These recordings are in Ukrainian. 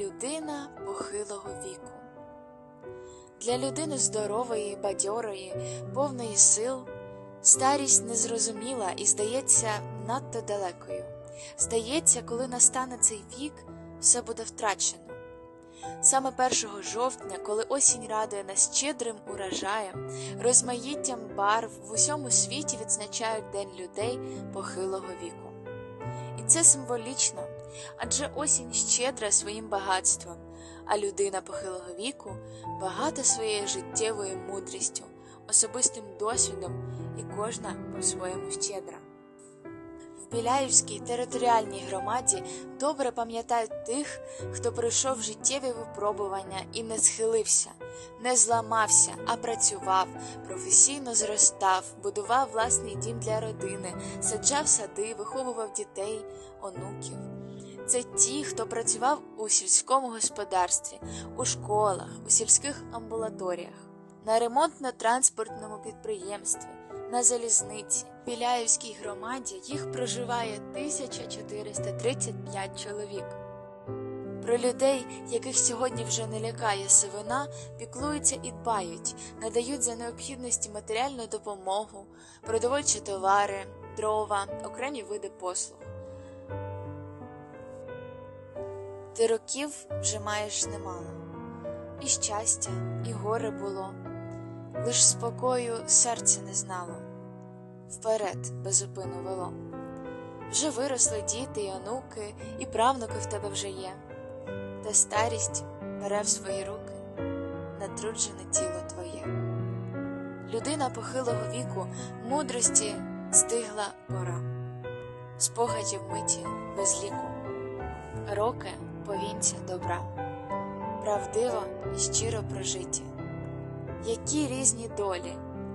Людина похилого віку. Для людини здорової, бадьорої, повної сил, старість незрозуміла і здається надто далекою. Здається, коли настане цей вік, все буде втрачено. Саме 1 жовтня, коли осінь радує нас щедрим урожаєм, розмаїттям барв в усьому світі відзначають День людей похилого віку. І це символічно, адже осінь щедра своїм багатством, а людина похилого віку багата своєю життєвою мудрістю, особистим досвідом і кожна по-своєму щедра. В Біляївській територіальній громаді добре пам'ятають тих, хто пройшов життєві випробування і не схилився, не зламався, а працював, професійно зростав, будував власний дім для родини, саджав сади, виховував дітей, онуків. Це ті, хто працював у сільському господарстві, у школах, у сільських амбулаторіях, на ремонтно-транспортному підприємстві, на залізниці. В Біляївській громаді їх проживає 1435 чоловік. Про людей, яких сьогодні вже не лякає сивина, піклуються і дбають, надають за необхідності матеріальну допомогу, продовольчі товари, дрова, окремі види послуг. Ти років вже маєш немало, і щастя, і горе було, лиш спокою серце не знало, вперед безупину вело. Вже виросли діти й онуки, і правнуки в тебе вже є, та старість бере в свої руки. Натруджене тіло твоє. Людина похилого віку мудрості стигла пора, спогадів миті без ліку, роки повінця добра, правдиво і щиро прожиті, які різні долі,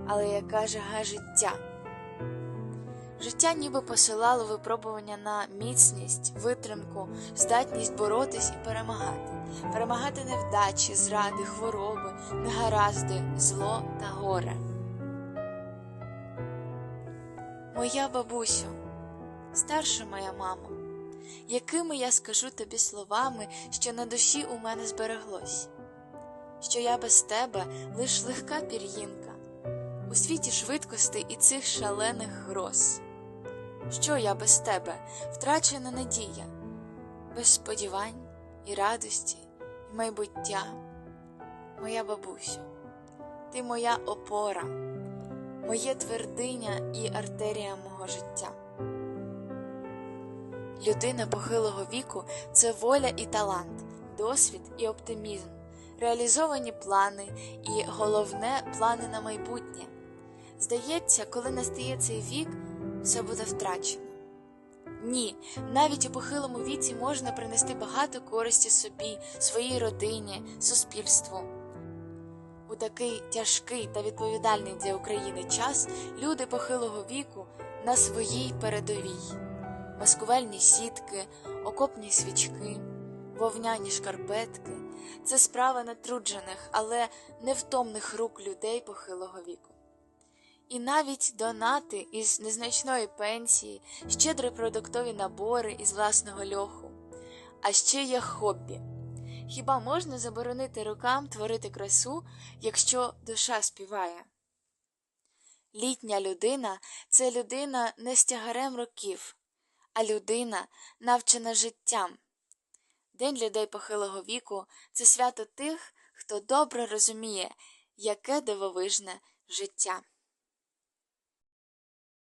але яка жага життя. Життя ніби посилало випробування на міцність, витримку, здатність боротись і перемагати, перемагати невдачі, зради, хвороби, негаразди, зло та горе. Моя бабусю, старша моя мамо, якими я скажу тобі словами, що на душі у мене збереглось, що я без тебе лиш легка пір'їнка у світі швидкостей і цих шалених гроз. Що я без тебе, втрачена надія, без сподівань і радості, і майбуття, моя бабусю, ти моя опора, моє твердиня і артерія мого життя. Людина похилого віку це воля і талант, досвід і оптимізм, реалізовані плани і головне плани на майбутнє. Здається, коли настає цей вік, все буде втрачено. Ні, навіть у похилому віці можна принести багато користі собі, своїй родині, суспільству. У такий тяжкий та відповідальний для України час люди похилого віку на своїй передовій, маскувальні сітки, окопні свічки, вовняні шкарпетки це справа натруджених, але невтомних рук людей похилого віку. І навіть донати із незначної пенсії, щедрі продуктові набори із власного льоху, а ще є хобі. Хіба можна заборонити рукам творити красу, якщо душа співає? Літня людина це людина не з тягарем років, а людина, навчена життям. День людей похилого віку це свято тих, хто добре розуміє, яке дивовижне життя.